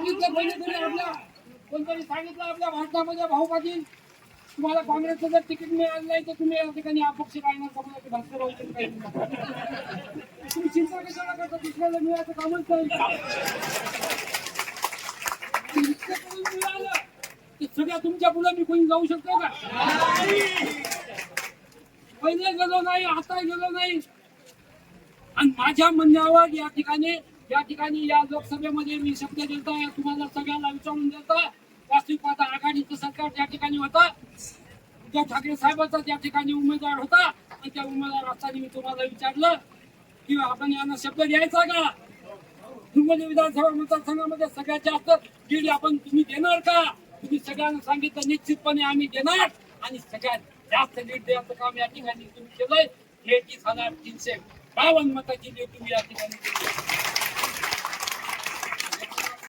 सांगितलं कोणीतरी आपल्या कोणतरी सांगितलं आपल्या भारतामध्ये भाऊ पाटील तुम्हाला काँग्रेसचं जर तिकीट मिळालं नाही तर तुम्ही या ठिकाणी अपक्ष राहणार की भास्कर राहू तुम्ही चिंता कशाला करता? दुसऱ्याला मिळायचं कामच नाही. मिळालं की सगळ्या तुमच्यापुढे मी कोणी जाऊ शकतो का? पहिले गेलो नाही आता गेलो नाही. आणि माझ्या म्हणण्यावर या ठिकाणी या ठिकाणी या लोकसभेमध्ये मी शब्द देतो तुम्हाला सगळ्यांना विचारून देतो. वास्तविक पाहता आघाडीचं सरकार त्या ठिकाणी होतं उद्धव ठाकरे साहेबांचा त्या ठिकाणी उमेदवार होता आणि त्या उमेदवार असताना मी तुम्हाला विचारलं की आपण यांना शब्द द्यायचा का? हिंगोली विधानसभा मतदारसंघामध्ये सगळ्यात जास्त दीड आपण तुम्ही देणार का? तुम्ही सगळ्यांना सांगितलं निश्चितपणे आम्ही देणार. आणि सगळ्यात जास्त लीड द्यायचं काम या ठिकाणी तुम्ही केलंय. हे तीस हजार तीनशे बावन्न मताची लीड तुम्ही या ठिकाणी